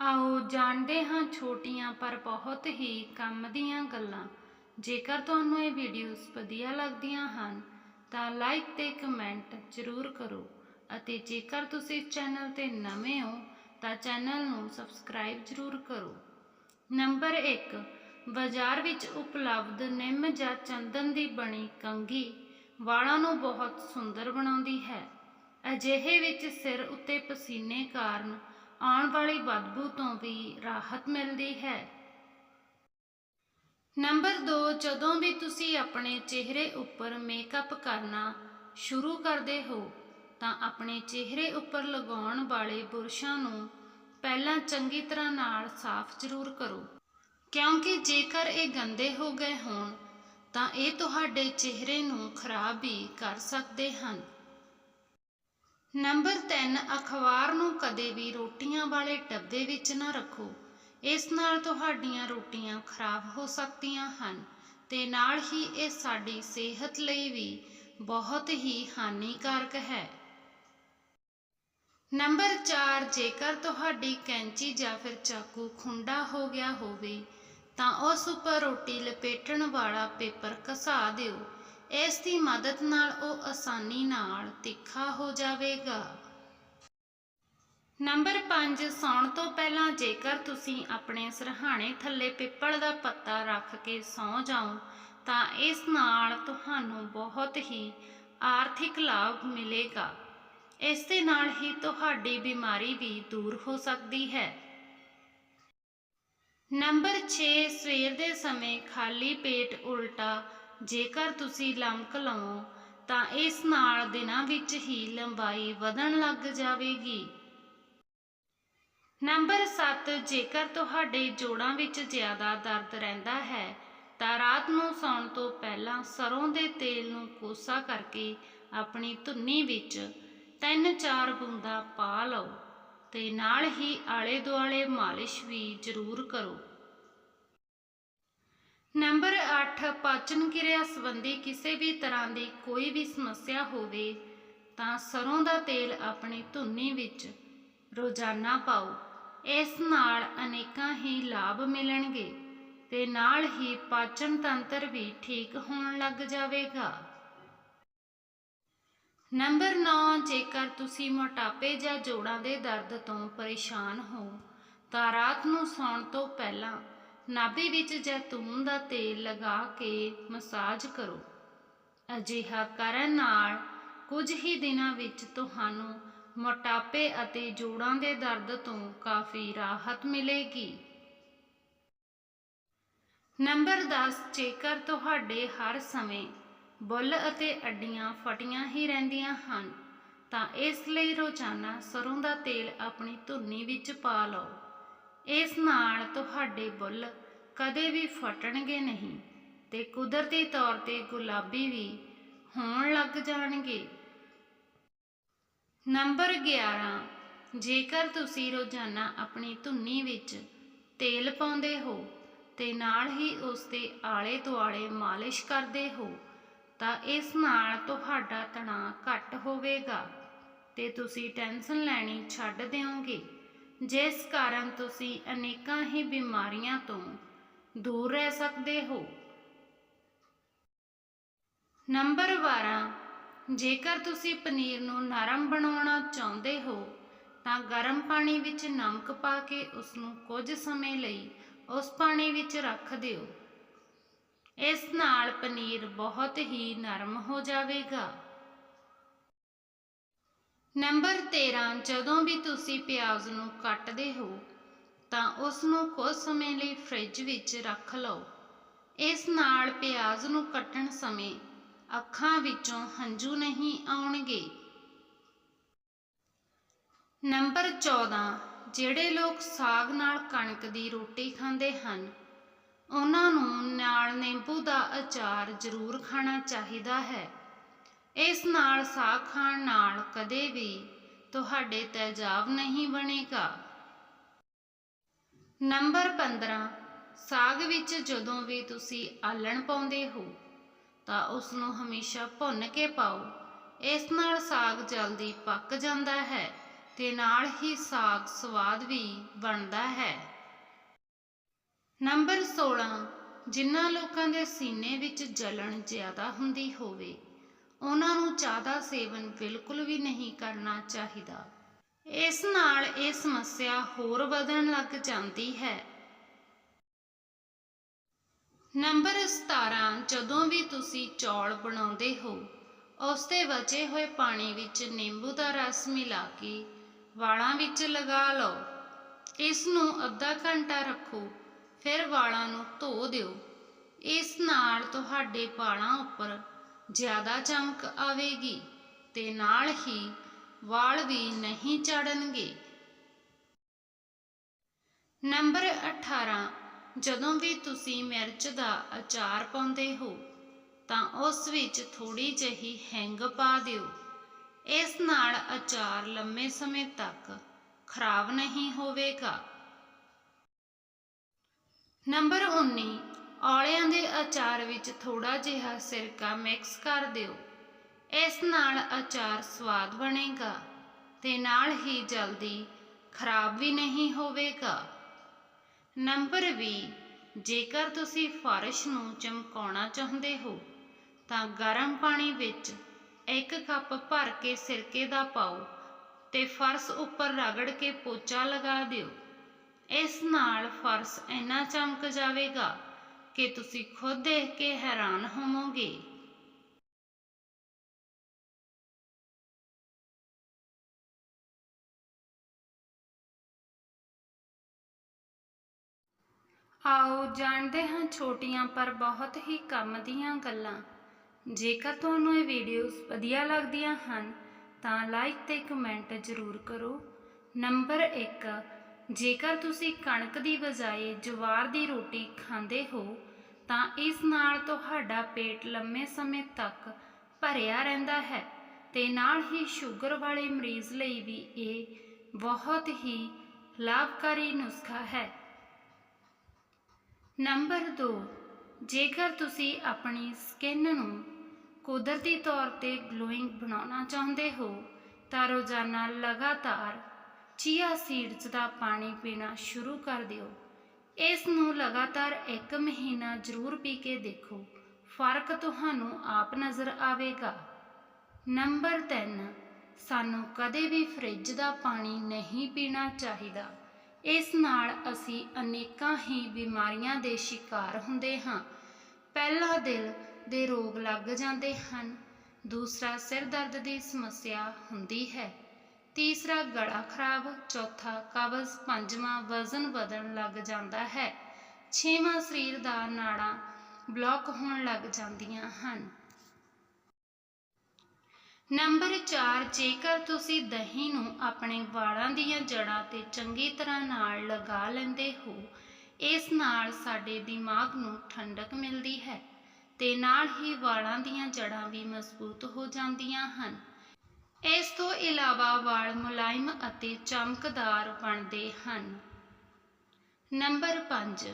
ਆਓ ਜਾਣਦੇ ਹਾਂ ਛੋਟੀਆਂ ਪਰ ਬਹੁਤ ਹੀ ਕੰਮ ਦੀਆਂ ਗੱਲਾਂ। ਜੇਕਰ ਤੁਹਾਨੂੰ ਇਹ ਵੀਡੀਓਜ਼ ਵਧੀਆ ਲੱਗਦੀਆਂ ਹਨ, ਤਾਂ ਲਾਈਕ ਤੇ ਕਮੈਂਟ ਜ਼ਰੂਰ ਕਰੋ। ਅਤੇ ਜੇਕਰ ਤੁਸੀਂ ਇਸ ਚੈਨਲ ਤੇ ਨਵੇਂ ਹੋ, ਤਾਂ ਚੈਨਲ ਨੂੰ ਸਬਸਕ੍ਰਾਈਬ ਜ਼ਰੂਰ ਕਰੋ। ਨੰਬਰ 1 ਬਾਜ਼ਾਰ ਵਿੱਚ ਉਪਲਬਧ ਨਿੰਮ ਜਾਂ ਚੰਦਨ ਦੀ ਬਣੀ ਕੰਘੀ ਵਾਲਾਂ ਨੂੰ ਬਹੁਤ ਸੁੰਦਰ ਬਣਾਉਂਦੀ ਹੈ। ਅਜਿਹੇ ਵਿੱਚ ਸਿਰ ਉੱਤੇ ਪਸੀਨੇ ਕਾਰਨ ਆਉਣ ਵਾਲੀ ਬਦਬੂ ਤੋਂ ਵੀ ਰਾਹਤ ਮਿਲਦੀ ਹੈ। ਨੰਬਰ 2 ਜਦੋਂ ਵੀ ਤੁਸੀਂ ਆਪਣੇ ਚਿਹਰੇ ਉੱਪਰ ਮੇਕਅਪ ਕਰਨਾ ਸ਼ੁਰੂ ਕਰਦੇ ਹੋ, ਤਾਂ ਆਪਣੇ ਚਿਹਰੇ ਉੱਪਰ ਲਗਾਉਣ ਵਾਲੇ ਬੁਰਸ਼ਾਂ ਨੂੰ ਪਹਿਲਾਂ ਚੰਗੀ ਤਰ੍ਹਾਂ ਨਾਲ ਸਾਫ਼ ਜ਼ਰੂਰ ਕਰੋ। ਕਿਉਂਕਿ ਜੇਕਰ ਇਹ ਗੰਦੇ ਹੋ ਗਏ ਹੋਣ, ਤਾਂ ਇਹ ਤੁਹਾਡੇ ਚਿਹਰੇ ਨੂੰ ਖਰਾਬ ਵੀ ਕਰ ਸਕਦੇ ਹਨ। ਨੰਬਰ 3 ਅਖਬਾਰ ਨੂੰ ਕਦੇ ਵੀ ਰੋਟੀਆਂ ਵਾਲੇ ਡੱਬੇ ਵਿੱਚ ਨਾ ਰੱਖੋ। ਇਸ ਨਾਲ ਤੁਹਾਡੀਆਂ ਰੋਟੀਆਂ ਖਰਾਬ ਹੋ ਸਕਦੀਆਂ ਹਨ ਤੇ ਨਾਲ ਹੀ ਇਹ ਸਾਡੀ ਸਿਹਤ ਲਈ ਵੀ ਬਹੁਤ ਹੀ ਹਾਨੀਕਾਰਕ ਹੈ। ਨੰਬਰ 4 ਜੇਕਰ ਤੁਹਾਡੀ ਕੈਂਚੀ ਜਾਂ ਫਿਰ ਚਾਕੂ ਖੁੰਡਾ ਹੋ ਗਿਆ ਹੋਵੇ, ਤਾਂ ਉਸ ਉੱਪਰ ਰੋਟੀ ਲਪੇਟਣ ਵਾਲਾ ਪੇਪਰ ਘਸਾ ਦਿਓ। ਇਸ ਦੀ ਮਦਦ ਨਾਲ ਉਹ ਆਸਾਨੀ ਨਾਲ ਤਿੱਖਾ ਹੋ ਜਾਵੇਗਾ। ਨੰਬਰ 5 ਸੌਣ ਤੋਂ ਪਹਿਲਾਂ ਜੇਕਰ ਤੁਸੀਂ ਆਪਣੇ ਸਰਹਾਣੇ ਥੱਲੇ ਪਿੱਪਲ ਦਾ ਪੱਤਾ ਰੱਖ ਕੇ ਸੌਂ ਜਾਓ, ਤਾਂ ਇਸ ਨਾਲ ਤੁਹਾਨੂੰ ਬਹੁਤ ਹੀ ਆਰਥਿਕ ਲਾਭ ਮਿਲੇਗਾ। ਇਸ ਦੇ ਨਾਲ ਹੀ ਤੁਹਾਡੀ ਬਿਮਾਰੀ ਵੀ ਦੂਰ ਹੋ ਸਕਦੀ ਹੈ। ਨੰਬਰ 6 ਸਵੇਰ ਦੇ ਸਮੇਂ ਖਾਲੀ ਪੇਟ ਉਲਟਾ ਜੇਕਰ ਤੁਸੀਂ ਲਮਕ ਲਵੋ, ਤਾਂ ਇਸ ਨਾਲ ਦਿਨਾਂ ਵਿੱਚ ਹੀ ਲੰਬਾਈ ਵਧਣ ਲੱਗ ਜਾਵੇਗੀ। ਨੰਬਰ 7 ਜੇਕਰ ਤੁਹਾਡੇ ਜੋੜਾਂ ਵਿੱਚ ਜ਼ਿਆਦਾ ਦਰਦ ਰਹਿੰਦਾ ਹੈ, ਤਾਂ ਰਾਤ ਨੂੰ ਸੌਣ ਤੋਂ ਪਹਿਲਾਂ ਸਰੋਂ ਦੇ ਤੇਲ ਨੂੰ ਕੋਸਾ ਕਰਕੇ ਆਪਣੀ ਧੁੰਨੀ ਵਿੱਚ ਤਿੰਨ ਚਾਰ ਬੂੰਦਾਂ ਪਾ ਲਓ ਤੇ ਨਾਲ ਹੀ ਆਲੇ ਦੁਆਲੇ ਮਾਲਿਸ਼ ਵੀ ਜ਼ਰੂਰ ਕਰੋ। ਨੰਬਰ 8 ਪਾਚਨ ਕਿਰਿਆ ਸੰਬੰਧੀ ਕਿਸੇ ਵੀ ਤਰ੍ਹਾਂ ਦੀ ਕੋਈ ਵੀ ਸਮੱਸਿਆ ਹੋਵੇ ਤਾਂ ਸਰੋਂ ਦਾ ਤੇਲ ਆਪਣੀ ਧੁੰਨੀ ਵਿੱਚ ਰੋਜ਼ਾਨਾ ਪਾਓ। ਇਸ ਨਾਲ ਅਨੇਕਾਂ ਹੀ ਲਾਭ ਮਿਲਣਗੇ ਤੇ ਨਾਲ ਹੀ ਪਾਚਨ ਤੰਤਰ ਵੀ ਠੀਕ ਹੋਣ ਲੱਗ ਜਾਵੇਗਾ। ਨੰਬਰ 9 ਜੇਕਰ ਤੁਸੀਂ ਮੋਟਾਪੇ ਜਾਂ ਜੋੜਾਂ ਦੇ ਦਰਦ ਤੋਂ ਪਰੇਸ਼ਾਨ ਹੋ, ਤਾਂ ਰਾਤ ਨੂੰ ਸੌਣ ਤੋਂ ਪਹਿਲਾਂ ਨਾਭੀ ਵਿੱਚ ਜੈਤੂਨ ਦਾ ਤੇਲ ਲਗਾ ਕੇ ਮਸਾਜ ਕਰੋ। ਅਜਿਹਾ ਕਰਨ ਨਾਲ ਕੁਝ ਹੀ ਦਿਨਾਂ ਵਿੱਚ ਤੁਹਾਨੂੰ ਮੋਟਾਪੇ ਅਤੇ ਜੋੜਾਂ ਦੇ ਦਰਦ ਤੋਂ ਕਾਫੀ ਰਾਹਤ ਮਿਲੇਗੀ। ਨੰਬਰ 10 ਜੇਕਰ ਤੁਹਾਡੇ ਹਰ ਸਮੇਂ ਬੁੱਲ ਅਤੇ ਅੱਡੀਆਂ ਫਟੀਆਂ ਹੀ ਰਹਿੰਦੀਆਂ ਹਨ, ਤਾਂ ਇਸ ਲਈ ਰੋਜ਼ਾਨਾ ਸਰੋਂ ਦਾ ਤੇਲ ਆਪਣੀ ਧੁੰਨੀ ਵਿੱਚ ਪਾ ਲਓ। ਇਸ ਨਾਲ ਤੁਹਾਡੇ ਬੁੱਲ ਕਦੇ ਵੀ ਫਟਣਗੇ ਨਹੀਂ ਤੇ ਕੁਦਰਤੀ ਤੌਰ ਤੇ ਗੁਲਾਬੀ ਵੀ ਹੋਣ ਲੱਗ ਜਾਣਗੇ। ਨੰਬਰ 11 ਜੇਕਰ ਤੁਸੀਂ ਰੋਜ਼ਾਨਾ ਆਪਣੀ ਧੁੰਨੀ ਵਿੱਚ ਤੇਲ ਪਾਉਂਦੇ ਹੋ ਤੇ ਨਾਲ ਹੀ ਉਸ ਦੇ ਆਲੇ ਦੁਆਲੇ ਮਾਲਿਸ਼ ਕਰਦੇ ਹੋ, ਤਾਂ ਇਸ ਨਾਲ ਤੁਹਾਡਾ ਤਣਾਅ ਘੱਟ ਹੋਵੇਗਾ ਤੇ ਤੁਸੀਂ ਟੈਨਸ਼ਨ ਲੈਣੀ ਛੱਡ ਦਿਓਗੇ। ਜਿਸ ਕਾਰਨ ਤੁਸੀਂ ਅਨੇਕਾਂ ਹੀ ਬਿਮਾਰੀਆਂ ਤੋਂ ਦੂਰ ਰਹਿ ਸਕਦੇ ਹੋ। ਨੰਬਰ 12 ਜੇਕਰ ਤੁਸੀਂ ਪਨੀਰ ਨੂੰ ਨਰਮ ਬਣਾਉਣਾ ਚਾਹੁੰਦੇ ਹੋ, ਤਾਂ ਗਰਮ ਪਾਣੀ ਵਿੱਚ ਨਮਕ ਪਾ ਕੇ ਉਸ ਨੂੰ ਕੁਝ ਸਮੇਂ ਲਈ ਉਸ ਪਾਣੀ ਵਿੱਚ ਰੱਖ ਦਿਓ। ਇਸ ਨਾਲ ਪਨੀਰ ਬਹੁਤ ਹੀ ਨਰਮ ਹੋ ਜਾਵੇਗਾ। ਨੰਬਰ 13 ਜਦੋਂ ਵੀ ਤੁਸੀਂ ਪਿਆਜ਼ ਨੂੰ ਕੱਟਦੇ ਹੋ ਤਾਂ ਉਸ ਨੂੰ ਕੁਝ ਸਮੇਂ ਲਈ ਫ੍ਰਿਜ ਵਿੱਚ ਰੱਖ ਲਓ। ਇਸ ਨਾਲ ਪਿਆਜ਼ ਨੂੰ ਕੱਟਣ ਸਮੇਂ ਅੱਖਾਂ ਵਿੱਚੋਂ ਹੰਝੂ ਨਹੀਂ ਆਉਣਗੇ। ਨੰਬਰ 14 ਜਿਹੜੇ ਲੋਕ ਸਾਗ ਨਾਲ ਕਣਕ ਦੀ ਰੋਟੀ ਖਾਂਦੇ ਹਨ, ਉਹਨਾਂ ਨੂੰ ਨਾਲ ਨਿੰਬੂ ਦਾ ਅਚਾਰ ਜ਼ਰੂਰ ਖਾਣਾ ਚਾਹੀਦਾ ਹੈ। ਇਸ ਨਾਲ ਸਾਗ ਖਾਣ ਨਾਲ ਕਦੇ ਵੀ ਤੁਹਾਡੇ ਤੇਜ਼ਾਬ ਨਹੀਂ ਬਣੇਗਾ। ਨੰਬਰ 15 ਸਾਗ ਵਿੱਚ ਜਦੋਂ ਵੀ ਤੁਸੀਂ ਆਲਣ ਪਾਉਂਦੇ ਹੋ, ਤਾਂ ਉਸ ਨੂੰ ਹਮੇਸ਼ਾ ਭੁੰਨ ਕੇ ਪਾਓ। ਇਸ ਨਾਲ ਸਾਗ ਜਲਦੀ ਪੱਕ ਜਾਂਦਾ ਹੈ ਤੇ ਨਾਲ ਹੀ ਸਾਗ ਸਵਾਦ ਵੀ ਬਣਦਾ ਹੈ। ਨੰਬਰ 16 ਜਿਨ੍ਹਾਂ ਲੋਕਾਂ ਦੇ ਸੀਨੇ ਵਿੱਚ ਜਲਣ ਜ਼ਿਆਦਾ ਹੁੰਦੀ ਹੋਵੇ, ਉਹਨਾਂ ਨੂੰ ਚਾਹ ਦਾ ਸੇਵਨ ਬਿਲਕੁਲ ਵੀ ਨਹੀਂ ਕਰਨਾ ਚਾਹੀਦਾ। ਇਸ ਨਾਲ ਇਹ ਸਮੱਸਿਆ ਹੋਰ ਵਧਣ ਲੱਗ ਜਾਂਦੀ ਹੈ। ਨੰਬਰ 17 ਜਦੋਂ ਵੀ ਤੁਸੀਂ ਚੌਲ ਬਣਾਉਂਦੇ ਹੋ ਉਸ ਦੇ ਬਚੇ ਹੋਏ ਪਾਣੀ ਵਿੱਚ ਨਿੰਬੂ ਦਾ ਰਸ ਮਿਲਾ ਕੇ ਵਾਲਾਂ ਵਿੱਚ ਲਗਾ ਲਓ। ਇਸ ਨੂੰ ਅੱਧਾ ਘੰਟਾ ਰੱਖੋ, ਫਿਰ ਵਾਲਾਂ ਨੂੰ ਧੋ ਦਿਓ। ਇਸ ਨਾਲ ਤੁਹਾਡੇ ਵਾਲਾਂ ਉੱਪਰ ਜ਼ਿਆਦਾ ਚਮਕ ਆਵੇਗੀ ਤੇ ਨਾਲ ਹੀ ਵਾਲ ਵੀ ਨਹੀਂ ਝੜਨਗੇ ਨੰਬਰ 18 ਜਦੋਂ ਵੀ ਤੁਸੀਂ ਮਿਰਚ ਦਾ ਅਚਾਰ ਪਾਉਂਦੇ ਹੋ, ਤਾਂ ਉਸ ਵਿੱਚ ਥੋੜੀ ਜਿਹੀ ਹੈਂਗ ਪਾ ਦਿਓ। ਇਸ ਨਾਲ ਅਚਾਰ ਲੰਮੇ ਸਮੇਂ ਤੱਕ ਖਰਾਬ ਨਹੀਂ ਹੋਵੇਗਾ। ਨੰਬਰ 19 ਔਲਿਆਂ ਦੇ ਅਚਾਰ ਵਿੱਚ ਥੋੜਾ ਜਿਹਾ ਸਿਰਕਾ ਮਿਕਸ ਕਰ ਦਿਓ। ਇਸ ਨਾਲ ਅਚਾਰ ਸਵਾਦ ਬਣੇਗਾ ਤੇ ਨਾਲ ਹੀ ਜਲਦੀ ਖਰਾਬ ਵੀ ਨਹੀਂ ਹੋਵੇਗਾ। ਨੰਬਰ 20 ਜੇਕਰ ਤੁਸੀਂ ਫਰਸ਼ ਨੂੰ ਚਮਕਾਉਣਾ ਚਾਹੁੰਦੇ ਹੋ, ਤਾਂ ਗਰਮ ਪਾਣੀ ਵਿੱਚ ਇੱਕ ਕੱਪ ਭਰ ਕੇ ਸਿਰਕੇ ਦਾ ਪਾਓ ਤੇ ਫਰਸ਼ ਉੱਪਰ ਰਗੜ ਕੇ ਪੋਚਾ ਲਗਾ ਦਿਓ। ਇਸ ਨਾਲ ਫਰਸ਼ ਇੰਨਾ ਚਮਕ ਜਾਵੇਗਾ ਕਿ ਤੁਸੀਂ ਖੁਦ ਦੇਖ ਕੇ ਹੈਰਾਨ ਹੋਵੋਗੇ। ਆਓ ਜਾਣਦੇ ਹਾਂ ਛੋਟੀਆਂ ਪਰ ਬਹੁਤ ਹੀ ਕੰਮ ਦੀਆਂ ਗੱਲਾਂ। ਜੇਕਰ ਤੁਹਾਨੂੰ ਇਹ ਵੀਡੀਓਜ਼ ਵਧੀਆ ਲੱਗਦੀਆਂ ਹਨ, ਤਾਂ ਲਾਈਕ ਤੇ ਕਮੈਂਟ ਜ਼ਰੂਰ ਕਰੋ। ਨੰਬਰ 1 ਜੇਕਰ ਤੁਸੀਂ ਕਣਕ ਦੀ ਬਜਾਏ ਜਵਾਰ ਦੀ ਰੋਟੀ ਖਾਂਦੇ ਹੋ, ਤਾਂ ਇਸ ਨਾਲ ਤੁਹਾਡਾ ਪੇਟ ਲੰਮੇ ਸਮੇਂ ਤੱਕ ਭਰਿਆ ਰਹਿੰਦਾ ਹੈ ਤੇ ਨਾਲ ਹੀ ਸ਼ੂਗਰ ਵਾਲੇ ਮਰੀਜ਼ ਲਈ ਵੀ ਇਹ ਬਹੁਤ ਹੀ ਲਾਭਕਾਰੀ ਨੁਸਖਾ ਹੈ। ਨੰਬਰ 2 ਜੇਕਰ ਤੁਸੀਂ ਆਪਣੀ ਸਕਿਨ ਨੂੰ ਕੁਦਰਤੀ ਤੌਰ ਤੇ ਗਲੋਇੰਗ ਬਣਾਉਣਾ ਚਾਹੁੰਦੇ ਹੋ, ਤਾਂ ਰੋਜ਼ਾਨਾ ਲਗਾਤਾਰ ਚੀਆ ਸੀਡਸ ਦਾ ਪਾਣੀ ਪੀਣਾ ਸ਼ੁਰੂ ਕਰ ਦਿਓ। ਇਸ ਨੂੰ ਲਗਾਤਾਰ 1 ਮਹੀਨਾ ਜ਼ਰੂਰ ਪੀ ਕੇ ਦੇਖੋ। ਫ਼ਰਕ ਤੁਹਾਨੂੰ ਆਪ ਨਜ਼ਰ ਆਵੇਗਾ। ਨੰਬਰ 3 ਸਾਨੂੰ ਕਦੇ ਵੀ ਫ੍ਰਿਜ ਦਾ ਪਾਣੀ ਨਹੀਂ ਪੀਣਾ ਚਾਹੀਦਾ। ਇਸ ਨਾਲ ਅਸੀਂ ਅਨੇਕਾਂ ਹੀ ਬਿਮਾਰੀਆਂ ਦੇ ਸ਼ਿਕਾਰ ਹੁੰਦੇ ਹਾਂ। ਪਹਿਲਾ ਦਿਲ ਦੇ ਰੋਗ ਲੱਗ ਜਾਂਦੇ ਹਨ, ਦੂਸਰਾ ਸਿਰ ਦਰਦ ਦੀ ਸਮੱਸਿਆ ਹੁੰਦੀ ਹੈ, ਤੀਸਰਾ ਗਲਾ ਖਰਾਬ, ਚੌਥਾ ਕਬਜ਼, ਪੰਜਵਾਂ ਵਜ਼ਨ ਵਧਣ ਲੱਗ ਜਾਂਦਾ ਹੈ, ਛੇਵਾਂ ਸਰੀਰ ਦਾ ਨਾੜਾਂ ਬਲੌਕ ਹੋਣ ਲੱਗ ਜਾਂਦੀਆਂ ਹਨ। ਨੰਬਰ 4 ਜੇਕਰ ਤੁਸੀਂ ਦਹੀਂ ਨੂੰ ਆਪਣੇ ਵਾਲਾਂ ਦੀਆਂ ਜੜ੍ਹਾਂ ਤੇ ਚੰਗੀ ਤਰ੍ਹਾਂ ਨਾਲ ਲਗਾ ਲੈਂਦੇ ਹੋ, ਇਸ ਨਾਲ ਸਾਡੇ ਦਿਮਾਗ ਨੂੰ ਠੰਡਕ ਮਿਲਦੀ ਹੈ ਤੇ ਨਾਲ ਹੀ ਵਾਲਾਂ ਦੀਆਂ ਜੜ੍ਹਾਂ ਵੀ ਮਜ਼ਬੂਤ ਹੋ ਜਾਂਦੀਆਂ ਹਨ। ਇਸ ਤੋਂ ਇਲਾਵਾ ਵਾਲ ਮੁਲਾਇਮ ਅਤੇ ਚਮਕਦਾਰ ਬਣਦੇ ਹਨ। ਨੰਬਰ 5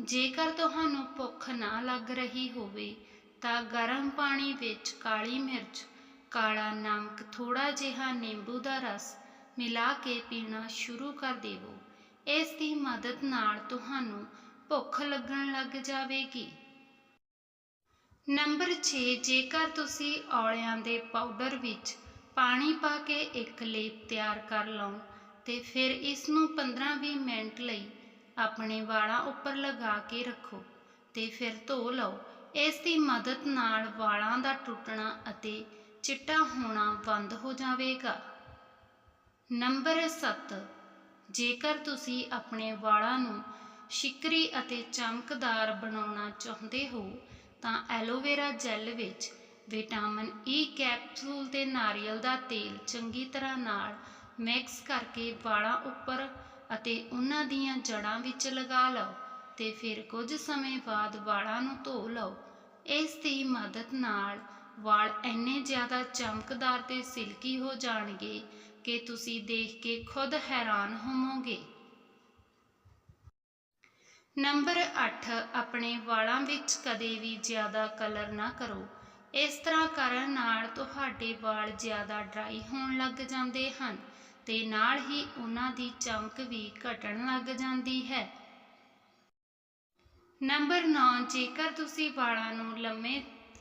ਜੇਕਰ ਤੁਹਾਨੂੰ ਭੁੱਖ ਨਾ ਲੱਗ ਰਹੀ ਹੋਵੇ ਤਾਂ ਗਰਮ ਪਾਣੀ ਵਿੱਚ ਕਾਲੀ ਮਿਰਚ ਕਾਲਾ ਨਮਕ ਥੋੜਾ ਜਿਹਾ ਨਿੰਬੂ ਦਾ ਰਸ ਮਿਲਾ ਕੇ ਪੀਣਾ ਸ਼ੁਰੂ ਕਰ ਦੇਵੋ। ਇਸ ਦੀ ਮਦਦ ਨਾਲ ਤੁਹਾਨੂੰ ਭੁੱਖ ਲੱਗਣ ਲੱਗ ਜਾਵੇਗੀ। ਨੰਬਰ 6 ਜੇਕਰ ਤੁਸੀਂ ਔਲਿਆਂ ਦੇ ਪਾਊਡਰ ਵਿੱਚ ਪਾਣੀ ਪਾ ਕੇ ਇੱਕ ਲੇਪ ਤਿਆਰ ਕਰ ਲਓ, ਤੇ ਫਿਰ ਇਸ ਨੂੰ 15-20 ਮਿੰਟ ਲਈ ਆਪਣੇ ਵਾਲਾਂ ਉੱਪਰ ਲਗਾ ਕੇ ਰੱਖੋ ਤੇ ਫਿਰ ਧੋ ਲਓ। ਇਸ ਦੀ ਮਦਦ ਨਾਲ ਵਾਲਾਂ ਦਾ ਟੁੱਟਣਾ ਅਤੇ ਚਿੱਟਾ ਹੋਣਾ ਬੰਦ ਹੋ ਜਾਵੇਗਾ। ਨੰਬਰ 7 ਜੇਕਰ ਤੁਸੀਂ ਆਪਣੇ ਵਾਲਾਂ ਨੂੰ ਸ਼ਿਕਰੀ ਅਤੇ ਚਮਕਦਾਰ ਬਣਾਉਣਾ ਚਾਹੁੰਦੇ ਹੋ, ਤਾਂ ਐਲੋਵੇਰਾ ਜੈਲ ਵਿੱਚ ਵਿਟਾਮਿਨ ਈ ਕੈਪਸੂਲ ਤੇ ਨਾਰੀਅਲ ਦਾ ਤੇਲ ਚੰਗੀ ਤਰ੍ਹਾਂ ਨਾਲ ਮਿਕਸ ਕਰਕੇ ਵਾਲਾਂ ਉੱਪਰ ਅਤੇ ਉਹਨਾਂ ਦੀਆਂ ਜੜ੍ਹਾਂ ਵਿੱਚ ਲਗਾ ਲਓ ਤੇ ਫਿਰ ਕੁਝ ਸਮੇਂ ਬਾਅਦ ਵਾਲਾਂ ਨੂੰ ਧੋ ਲਓ। ਇਸ ਦੀ ਮਦਦ ਨਾਲ ਵਾਲ ਇੰਨੇ ਜ਼ਿਆਦਾ ਚਮਕਦਾਰ ਤੇ ਸਿਲਕੀ ਹੋ ਜਾਣਗੇ ਕਿ ਤੁਸੀਂ ਦੇਖ ਕੇ ਖੁਦ ਹੈਰਾਨ ਹੋਵੋਗੇ। ਨੰਬਰ 8 ਆਪਣੇ ਵਾਲਾਂ ਵਿੱਚ ਕਦੇ ਵੀ ਜ਼ਿਆਦਾ ਕਲਰ ਨਾ ਕਰੋ। ਇਸ ਤਰ੍ਹਾਂ ਕਰਨ ਨਾਲ ਤੁਹਾਡੇ ਵਾਲ ਜ਼ਿਆਦਾ ਡਰਾਈ ਹੋਣ ਲੱਗ ਜਾਂਦੇ ਹਨ ਤੇ ਨਾਲ ਹੀ ਉਹਨਾਂ ਦੀ ਚਮਕ ਵੀ ਘਟਣ ਲੱਗ ਜਾਂਦੀ ਹੈ। ਨੰਬਰ 9 ਜੇਕਰ ਤੁਸੀਂ ਵਾਲਾਂ ਨੂੰ ਲੰਮੇ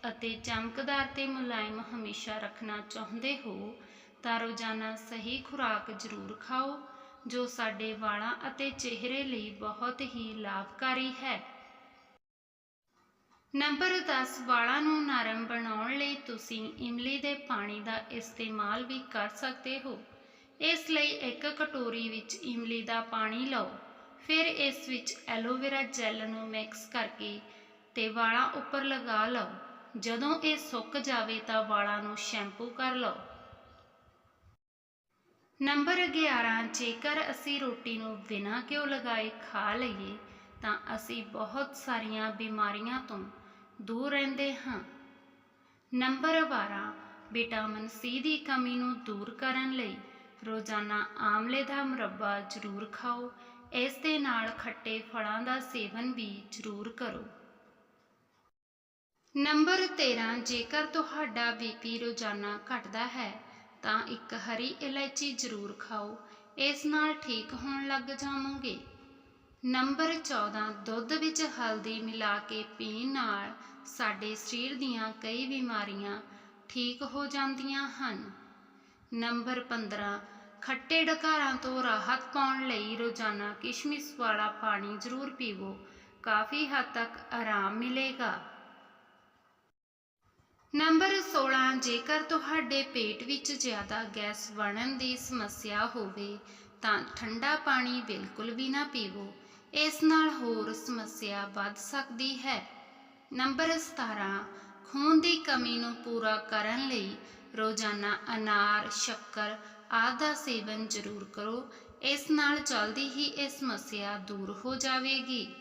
ਅਤੇ ਚਮਕਦਾਰ ਤੇ ਮੁਲਾਇਮ ਹਮੇਸ਼ਾ ਰੱਖਣਾ ਚਾਹੁੰਦੇ ਹੋ, ਤਾਂ ਰੋਜ਼ਾਨਾ ਸਹੀ ਖੁਰਾਕ ਜ਼ਰੂਰ ਖਾਓ, ਜੋ ਸਾਡੇ ਵਾਲਾਂ ਅਤੇ ਚਿਹਰੇ ਲਈ ਬਹੁਤ ਹੀ ਲਾਭਕਾਰੀ ਹੈ। ਨੰਬਰ 10 ਵਾਲਾਂ ਨੂੰ ਨਰਮ ਬਣਾਉਣ ਲਈ ਤੁਸੀਂ ਇਮਲੀ ਦੇ ਪਾਣੀ ਦਾ ਇਸਤੇਮਾਲ ਵੀ ਕਰ ਸਕਦੇ ਹੋ। ਇਸ ਲਈ ਇੱਕ ਕਟੋਰੀ ਵਿੱਚ ਇਮਲੀ ਦਾ ਪਾਣੀ ਲਓ। ਫਿਰ ਇਸ ਵਿੱਚ ਐਲੋਵੇਰਾ ਜੈਲ ਨੂੰ ਮਿਕਸ ਕਰਕੇ ਤੇ ਵਾਲਾਂ ਉੱਪਰ ਲਗਾ ਲਓ। ਜਦੋਂ ਇਹ ਸੁੱਕ ਜਾਵੇ ਤਾਂ ਵਾਲਾਂ ਨੂੰ ਸ਼ੈਂਪੂ ਕਰ ਲਓ। ਨੰਬਰ 11 ਜੇਕਰ ਅਸੀਂ ਰੋਟੀ ਨੂੰ ਬਿਨਾਂ ਘਿਓ ਲਗਾਏ ਖਾ ਲਈਏ, ਤਾਂ ਅਸੀਂ ਬਹੁਤ ਸਾਰੀਆਂ ਬਿਮਾਰੀਆਂ ਤੋਂ ਦੂਰ ਰਹਿੰਦੇ ਹਾਂ। ਨੰਬਰ 12 ਵਿਟਾਮਿਨ ਸੀ ਦੀ ਕਮੀ ਨੂੰ ਦੂਰ ਕਰਨ ਲਈ ਰੋਜ਼ਾਨਾ ਆਮਲੇ ਦਾ ਮੁਰੱਬਾ ਜ਼ਰੂਰ ਖਾਓ। ਇਸ ਦੇ ਨਾਲ ਖੱਟੇ ਫਲਾਂ ਦਾ ਸੇਵਨ ਵੀ ਜ਼ਰੂਰ ਕਰੋ। ਨੰਬਰ 13 ਜੇਕਰ ਤੁਹਾਡਾ ਬੀਪੀ ਰੋਜ਼ਾਨਾ ਘਟਦਾ ਹੈ, ਤਾਂ ਇੱਕ ਹਰੀ ਇਲਾਇਚੀ ਜ਼ਰੂਰ ਖਾਓ। ਇਸ ਨਾਲ ਠੀਕ ਹੋਣ ਲੱਗ ਜਾਵੋਗੇ। ਨੰਬਰ 14 ਦੁੱਧ ਵਿੱਚ ਹਲਦੀ ਮਿਲਾ ਕੇ ਪੀਣ ਨਾਲ ਸਾਡੇ ਸਰੀਰ ਦੀਆਂ ਕਈ ਬਿਮਾਰੀਆਂ ਠੀਕ ਹੋ ਜਾਂਦੀਆਂ ਹਨ। ਨੰਬਰ 15 ਖੱਟੇ ਡਕਾਰਾਂ ਤੋਂ ਰਾਹਤ ਪਾਉਣ ਲਈ ਰੋਜ਼ਾਨਾ ਕਿਸ਼ਮਿਸ਼ ਵਾਲਾ ਪਾਣੀ ਜ਼ਰੂਰ ਪੀਵੋ। ਕਾਫੀ ਹੱਦ ਤੱਕ ਆਰਾਮ ਮਿਲੇਗਾ। ਨੰਬਰ 16 ਜੇਕਰ ਤੁਹਾਡੇ ਪੇਟ ਵਿੱਚ ਜ਼ਿਆਦਾ ਗੈਸ ਬਣਨ ਦੀ ਸਮੱਸਿਆ ਹੋਵੇ, ਤਾਂ ਠੰਡਾ ਪਾਣੀ ਬਿਲਕੁਲ ਵੀ ਨਾ ਪੀਵੋ। ਇਸ ਨਾਲ ਹੋਰ ਸਮੱਸਿਆ ਵੱਧ ਸਕਦੀ ਹੈ। ਨੰਬਰ 17 ਖੂਨ ਦੀ ਕਮੀ ਨੂੰ ਪੂਰਾ ਕਰਨ ਲਈ ਰੋਜ਼ਾਨਾ ਅਨਾਰ, ਸ਼ੱਕਰ ਆਦਿ ਦਾ ਸੇਵਨ ਜ਼ਰੂਰ ਕਰੋ। ਇਸ ਨਾਲ ਜਲਦੀ ਹੀ ਇਹ ਸਮੱਸਿਆ ਦੂਰ ਹੋ ਜਾਵੇਗੀ।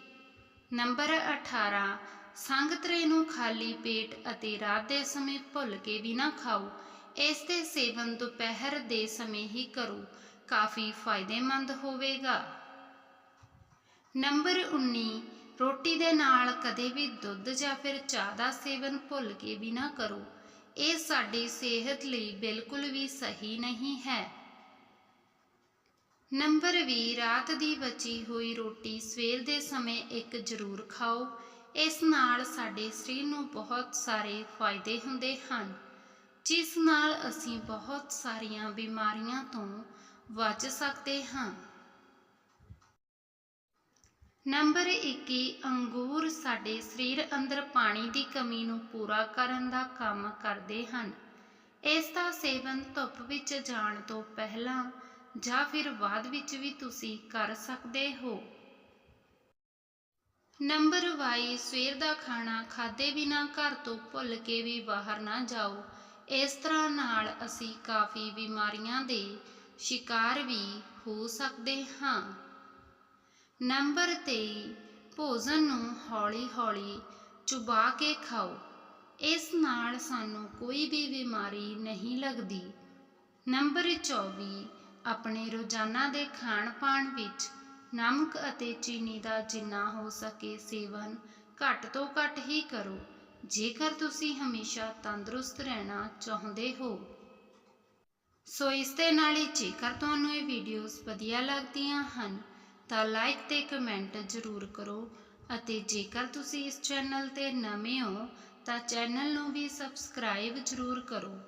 ਨੰਬਰ 18 ਸੰਗਤਰੇ ਨੂੰ ਖਾਲੀ ਪੇਟ ਅਤੇ ਰਾਤ ਦੇ ਸਮੇਂ ਭੁੱਲ ਕੇ ਵੀ ਨਾ ਖਾਓ। ਇਸ ਦੇ ਸੇਵਨ ਦੁਪਹਿਰ ਦੇ ਸਮੇਂ ਹੀ ਕਰੋ। ਕਾਫੀ ਫਾਇਦੇਮੰਦ ਹੋਵੇਗਾ। ਨੰਬਰ 19 ਰੋਟੀ ਦੇ ਨਾਲ ਕਦੇ ਵੀ ਦੁੱਧ ਜਾਂ ਫਿਰ ਚਾਹ ਦਾ ਸੇਵਨ ਭੁੱਲ ਕੇ ਵੀ ਨਾ ਕਰੋ। ਇਹ ਸਾਡੀ ਸਿਹਤ ਲਈ ਬਿਲਕੁਲ ਵੀ ਸਹੀ ਨਹੀਂ ਹੈ। ਨੰਬਰ 20 ਰਾਤ ਦੀ ਬਚੀ ਹੋਈ ਰੋਟੀ ਸਵੇਰ ਦੇ ਸਮੇਂ ਇੱਕ ਜ਼ਰੂਰ ਖਾਓ। ਇਸ ਨਾਲ ਸਾਡੇ ਸਰੀਰ ਨੂੰ ਬਹੁਤ ਸਾਰੇ ਫਾਇਦੇ ਹੁੰਦੇ ਹਨ, ਜਿਸ ਨਾਲ ਅਸੀਂ ਬਹੁਤ ਸਾਰੀਆਂ ਬਿਮਾਰੀਆਂ ਤੋਂ ਬਚ ਸਕਦੇ ਹਾਂ। ਨੰਬਰ 21 ਅੰਗੂਰ ਸਾਡੇ ਸਰੀਰ ਅੰਦਰ ਪਾਣੀ ਦੀ ਕਮੀ ਨੂੰ ਪੂਰਾ ਕਰਨ ਦਾ ਕੰਮ ਕਰਦੇ ਹਨ। ਇਸ ਦਾ ਸੇਵਨ ਧੁੱਪ ਵਿੱਚ ਜਾਣ ਤੋਂ ਪਹਿਲਾਂ ਜਾਂ ਫਿਰ ਬਾਅਦ ਵਿੱਚ ਵੀ ਤੁਸੀਂ ਕਰ ਸਕਦੇ ਹੋ। ਨੰਬਰ 22 ਸਵੇਰ ਦਾ ਖਾਣਾ ਖਾਦੇ ਬਿਨਾ ਘਰ ਤੋਂ ਭੁੱਲ ਕੇ ਵੀ ਬਾਹਰ ਨਾ ਜਾਓ। ਇਸ ਤਰ੍ਹਾਂ ਨਾਲ ਅਸੀਂ ਕਾਫੀ ਬਿਮਾਰੀਆਂ ਦੇ ਸ਼ਿਕਾਰ ਵੀ ਹੋ ਸਕਦੇ ਹਾਂ। ਨੰਬਰ 23 ਭੋਜਨ ਨੂੰ ਹੌਲੀ-ਹੌਲੀ ਚੁਬਾ ਕੇ ਖਾਓ। ਇਸ ਨਾਲ ਸਾਨੂੰ ਕੋਈ ਵੀ ਬਿਮਾਰੀ ਨਹੀਂ ਲੱਗਦੀ। ਨੰਬਰ 24 ਆਪਣੇ ਰੋਜ਼ਾਨਾ ਦੇ ਖਾਣ-ਪਾਣ ਵਿੱਚ ਨਮਕ ਅਤੇ ਚੀਨੀ ਦਾ ਜਿੰਨਾ ਹੋ ਸਕੇ ਸੇਵਨ ਘੱਟ ਤੋਂ ਘੱਟ ਹੀ ਕਰੋ। ਜੇਕਰ ਤੁਸੀਂ ਹਮੇਸ਼ਾ ਤੰਦਰੁਸਤ ਰਹਿਣਾ ਚਾਹੁੰਦੇ ਹੋ। ਸੋ ਇਸ ਦੇ ਨਾਲ ਹੀ ਜੇਕਰ ਤੁਹਾਨੂੰ ਇਹ ਵੀਡੀਓਜ਼ ਵਧੀਆ ਲੱਗਦੀਆਂ ਹਨ, ਤਾਂ ਲਾਈਕ ਤੇ ਕਮੈਂਟ ਜ਼ਰੂਰ ਕਰੋ ਅਤੇ ਜੇਕਰ ਤੁਸੀਂ ਇਸ ਚੈਨਲ ਤੇ ਨਵੇਂ ਹੋ, ਤਾਂ ਚੈਨਲ ਨੂੰ ਵੀ ਸਬਸਕ੍ਰਾਈਬ ਜ਼ਰੂਰ ਕਰੋ।